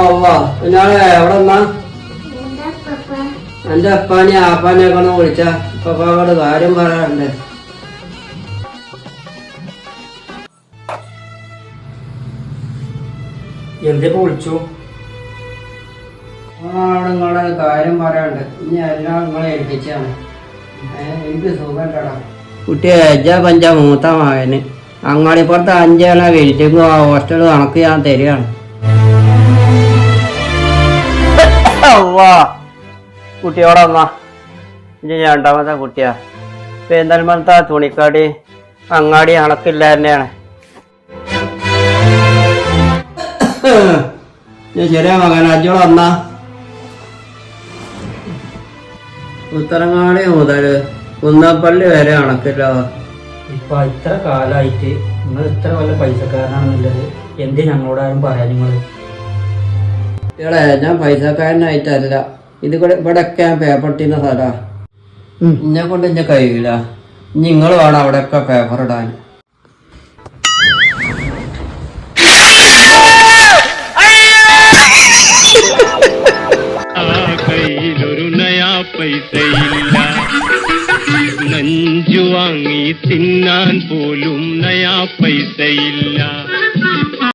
അവ്വ ഞാളെ എവിടെ എന്നാ? എന്റെ അപ്പാനെ ആപ്പാനെ കൊണ്ട് വിളിച്ച. പപ്പാവോട് കാര്യം പറയാറുണ്ട് എന്തിപ്പോ വിളിച്ചു? അവിടെ നിങ്ങളെ കാര്യം പറയാണ്ട് ഇനി എല്ലാം നിങ്ങളെ ഏൽപ്പിച്ചാണ്. എനിക്ക് സുഖണ്ടടാ കുട്ടിയെ അജ പഞ്ച മൂത്ത മകന്. അങ്ങാടിപ്പുറത്ത് അഞ്ചേണ വെയിറ്റിംഗ് ഹോസ്റ്റൽ കണക്ക് ഞാൻ തരികയാണ്. അവ്വാ കുട്ടിയോടെ വന്നാ. ഇനി രണ്ടാമത്തെ കുട്ടിയാ. പെരിന്തൽമണ്ണത്തെ ആ തുണിക്കാടി അങ്ങാടി അണക്കില്ല തന്നെയാണ്. ചെറിയ മകൻ അജോടെ വന്നാ. ഉത്തരങ്ങാടി മുതൽ കുന്നപ്പള്ളി വരെ കണക്കില്ല ഇപ്പൊ ഇത്ര കാലായിട്ട് നിങ്ങൾ ഇത്ര വല്ല പൈസക്കാരനാണെന്നുള്ളത് എന്ത് ഞങ്ങളോടാരും പറയാൻ നിങ്ങൾ ഇയാളെ ഞാൻ പൈസക്കാരനായിട്ടല്ല. ഇത് കൂടെ ഇവിടെയൊക്കെ ഞാൻ പേപ്പർ ഇട്ടുന്ന സ്ഥലാ. ഇന്നെ കൊണ്ട് ഇന്നെ കഴിയില്ല നിങ്ങൾ വേണം അവിടെയൊക്കെ പേപ്പർ ഇടാൻ. പൈസയില്ല. നഞ്ചു വാങ്ങി തിന്നാൻ പോലും നയാ പൈസയില്ല.